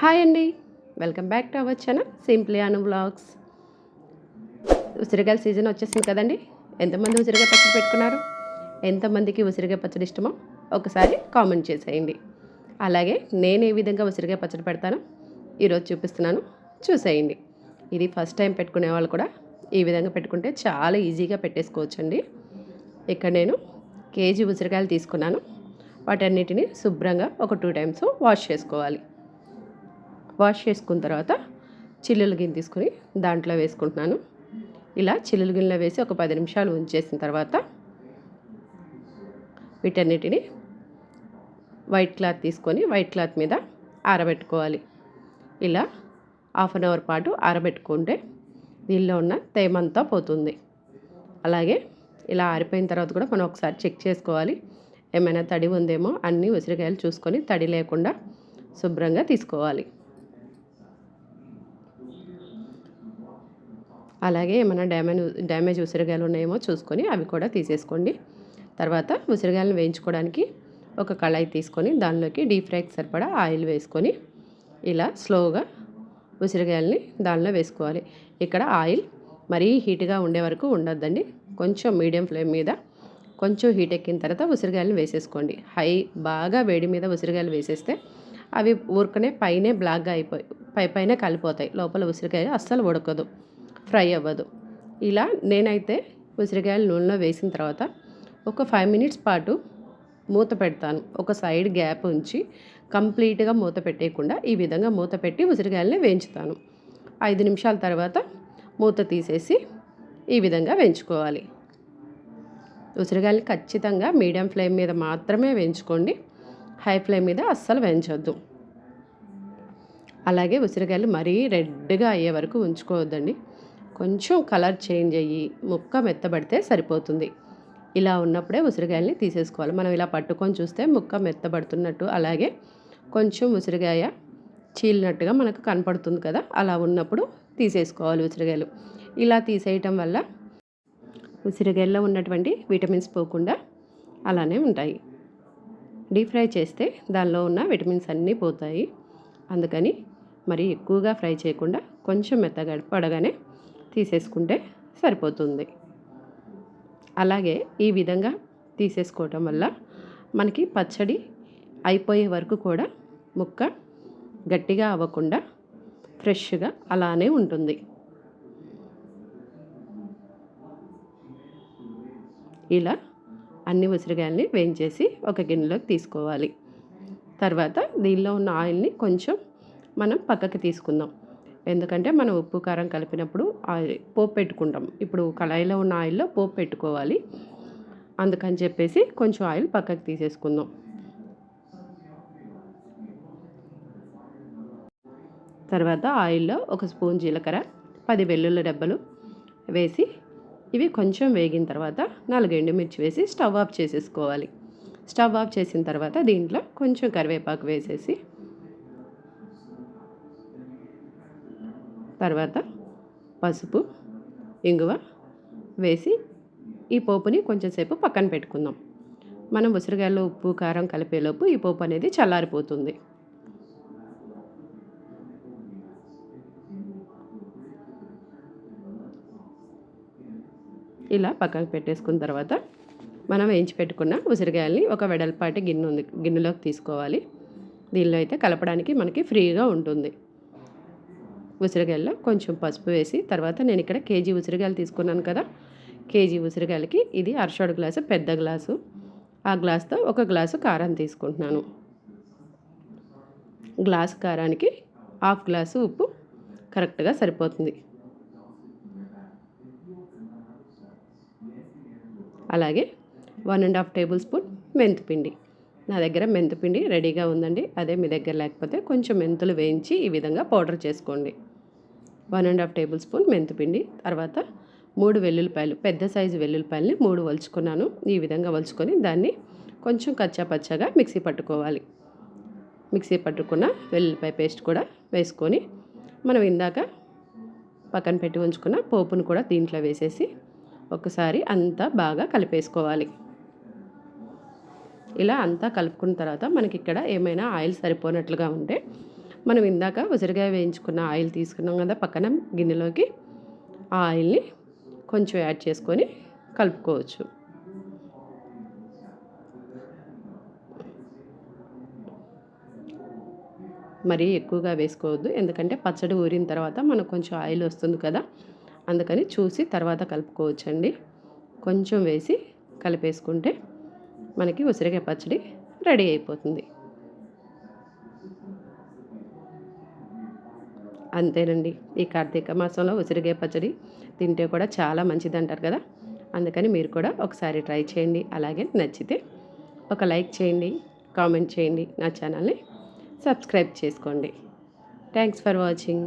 Hi అండి. Welcome back to our channel simply Anu blogs ఉసిరికాయల season వచ్చేసింది కదండి. ఎంతమంది ఉసిరికాయ పచ్చడి పెట్టుకున్నారు? ఎంతమందికి ఉసిరికాయ పచ్చడి ఇష్టమో ఒకసారి కామెంట్ చేసేయండి. అలాగే నేను ఏ విధంగా ఉసిరికాయ పచ్చడి పెడతానో ఈరోజు చూపిస్తున్నాను. చూసేయండి. ఇది ఫస్ట్ టైం పెట్టుకునే వాళ్ళు కూడా ఈ విధంగా పెట్టుకుంటే చాలా ఈజీగా పెట్టేసుకోవచ్చండి. ఇక్కడ నేను కేజీ ఉసిరికాయలు తీసుకున్నాను. వాటన్నిటిని శుభ్రంగా ఒక టూ టైమ్స్ వాష్ చేసుకోవాలి. వాష్ చేసుకున్న తర్వాత చిల్లుల గిన్నె తీసుకొని దాంట్లో వేసుకుంటున్నాను. ఇలా చిల్లుల గిన్నెలో వేసి ఒక పది నిమిషాలు ఉంచేసిన తర్వాత వీటన్నిటిని వైట్ క్లాత్ తీసుకొని వైట్ క్లాత్ మీద ఆరబెట్టుకోవాలి. ఇలా హాఫ్ అన్ అవర్ పాటు ఆరబెట్టుకుంటే దీనిలో ఉన్న తేమంతా పోతుంది. అలాగే ఇలా ఆరిపోయిన తర్వాత కూడా మనం ఒకసారి చెక్ చేసుకోవాలి. ఏమైనా తడి ఉందేమో అన్నీ ఉసిరికాయలు చూసుకొని తడి లేకుండా శుభ్రంగా తీసుకోవాలి. అలాగే ఏమైనా డ్యామేజ్ డ్యామేజ్ ఉసిరికాయలు ఉన్నాయేమో చూసుకొని అవి కూడా తీసేసుకోండి. తర్వాత ఉసిరికాయలను వేయించుకోవడానికి ఒక కళాయి తీసుకొని దానిలోకి డీప్ ఫ్రైకి సరిపడా ఆయిల్ వేసుకొని ఇలా స్లోగా ఉసిరికాయలని దానిలో వేసుకోవాలి. ఇక్కడ ఆయిల్ మరీ హీట్గా ఉండే వరకు ఉండొద్దండి. కొంచెం మీడియం ఫ్లేమ్ మీద కొంచెం హీట్ ఎక్కిన తర్వాత ఉసిరికాయలను వేసేసుకోండి. హై బాగా వేడి మీద ఉసిరికాయలు వేసేస్తే అవి ఊరుకునే పైనే బ్లాక్గా అయిపోయి పై పైన కలిపోతాయి. లోపల ఉసిరికాయ అస్సలు ఉడకదు. ఫ్రై అవ్వదు. ఇలా నేనైతే ఉసిరికాయలు నూనెలో వేసిన తర్వాత ఒక ఫైవ్ మినిట్స్ పాటు మూత పెడతాను. ఒక సైడ్ గ్యాప్ ఉంచి కంప్లీట్గా మూత పెట్టేయకుండా ఈ విధంగా మూత పెట్టి ఉసిరికాయలని వేయించుతాను. ఐదు నిమిషాల తర్వాత మూత తీసేసి ఈ విధంగా వేయించుకోవాలి. ఉసిరికాయలు ఖచ్చితంగా మీడియం ఫ్లేమ్ మీద మాత్రమే వేయించుకోండి. హై ఫ్లేమ్ మీద అస్సలు వేయించొద్దు. అలాగే ఉసిరికాయలు మరీ రెడ్గా అయ్యే వరకు ఉంచుకోవద్దండి. కొంచెం కలర్ చేంజ్ అయ్యి ముక్క మెత్తబడితే సరిపోతుంది. ఇలా ఉన్నప్పుడే ఉసిరికాయల్ని తీసేసుకోవాలి. మనం ఇలా పట్టుకొని చూస్తే ముక్క మెత్తబడుతున్నట్టు అలాగే కొంచెం ఉసిరికాయ చీలినట్టుగా మనకు కనపడుతుంది కదా అలా ఉన్నప్పుడు తీసేసుకోవాలి ఉసిరికాయలు ఇలా తీసేయటం వల్ల ఉసిరికాయల్లో ఉన్నటువంటి విటమిన్స్ పోకుండా అలానే ఉంటాయి. డీప్ ఫ్రై చేస్తే దానిలో ఉన్న విటమిన్స్ అన్నీ పోతాయి. అందుకని మరి ఎక్కువగా ఫ్రై చేయకుండా కొంచెం మెత్తగా పడగానే తీసేసుకుంటే సరిపోతుంది. అలాగే ఈ విధంగా తీసేసుకోవటం వల్ల మనకి పచ్చడి అయిపోయే వరకు కూడా ముక్క గట్టిగా అవ్వకుండా ఫ్రెష్గా అలానే ఉంటుంది. ఇలా అన్ని ఉసిరికాయల్ని వేయించేసి ఒక గిన్నెలోకి తీసుకోవాలి. తర్వాత దీనిలో ఉన్న ఆయిల్ని కొంచెం మనం పక్కకి తీసుకుందాం. ఎందుకంటే మనం ఉప్పు కారం కలిపినప్పుడు ఆయిల్ పోపు పెట్టుకుంటాం. ఇప్పుడు కళాయిలో ఉన్న ఆయిల్లో పోపు పెట్టుకోవాలి. అందుకని చెప్పేసి కొంచెం ఆయిల్ పక్కకు తీసేసుకుందాం. తర్వాత ఆయిల్లో ఒక స్పూన్ జీలకర్ర పది వెల్లుల్లి డబ్బలు వేసి ఇవి కొంచెం వేగిన తర్వాత నాలుగు ఎండుమిర్చి వేసి స్టవ్ ఆఫ్ చేసేసుకోవాలి. స్టవ్ ఆఫ్ చేసిన తర్వాత దీంట్లో కొంచెం కరివేపాకు వేసేసి తర్వాత పసుపు ఇంగువ వేసి ఈ పోపుని కొంచెంసేపు పక్కన పెట్టుకుందాం. మనం ఉసిరికాయలు ఉప్పు కారం కలిపేలోపు ఈ పోపు అనేది చల్లారిపోతుంది. ఇలా పక్కన పెట్టేసుకున్న తర్వాత మనం వేయించి పెట్టుకున్న ఉసిరికాయల్ని ఒక వెడల్పాటి గిన్నె ఉంది గిన్నెలోకి తీసుకోవాలి. దీనిలో అయితే కలపడానికి మనకి ఫ్రీగా ఉంటుంది. ఉసిరికాయల్లో కొంచెం పసుపు వేసి తర్వాత నేను ఇక్కడ కేజీ ఉసిరికాయలు తీసుకున్నాను కదా. కేజీ ఉసిరికాయలకి ఇది అరషోడు గ్లాసు పెద్ద గ్లాసు. ఆ గ్లాస్తో ఒక గ్లాసు కారం తీసుకుంటున్నాను. గ్లాస్ కారానికి హాఫ్ గ్లాసు ఉప్పు కరెక్ట్గా సరిపోతుంది. అలాగే one and half tablespoon మెంతిపిండి. నా దగ్గర మెంతిపిండి రెడీగా ఉందండి. అదే మీ దగ్గర లేకపోతే కొంచెం మెంతులు వేయించి ఈ విధంగా పౌడర్ చేసుకోండి. One and half tablespoon మెంతిపిండి తర్వాత మూడు వెల్లుల్లిపాయలు పెద్ద సైజు వెల్లుల్లిపాయలని మూడు వలుచుకున్నాను. ఈ విధంగా వలుచుకొని దాన్ని కొంచెం కచ్చా పచ్చగా మిక్సీ పట్టుకోవాలి. మిక్సీ పట్టుకున్న వెల్లుల్లిపాయ పేస్ట్ కూడా వేసుకొని మనం ఇందాక పక్కన పెట్టి ఉంచుకున్న పోపును కూడా దీంట్లో వేసేసి ఒకసారి అంతా బాగా కలిపేసుకోవాలి. ఇలా అంతా కలుపుకున్న తర్వాత మనకి ఇక్కడ ఏమైనా ఆయిల్ సరిపోనట్లుగా ఉంటే మనం ఇందాక ఉసిరికాయ వేయించుకున్న ఆయిల్ తీసుకున్నాం కదా పక్కన గిన్నెలోకి. ఆ ఆయిల్ని కొంచెం యాడ్ చేసుకొని కలుపుకోవచ్చు. మరీ ఎక్కువగా వేసుకోవద్దు ఎందుకంటే పచ్చడి ఊరిన తర్వాత మనకు కొంచెం ఆయిల్ వస్తుంది కదా. అందుకని చూసి తర్వాత కలుపుకోవచ్చండి. కొంచెం వేసి కలిపేసుకుంటే మనకి ఉసిరికాయ పచ్చడి రెడీ అయిపోతుంది. అంతేనండి. ఈ కార్తీక మాసంలో ఉసిరికాయ పచ్చడి తింటే కూడా చాలా మంచిది అంటారు కదా. అందుకని మీరు కూడా ఒకసారి ట్రై చేయండి. అలాగే నచ్చితే ఒక లైక్ చేయండి కామెంట్ చేయండి. నా ఛానల్ని సబ్స్క్రైబ్ చేసుకోండి. Thanks for watching.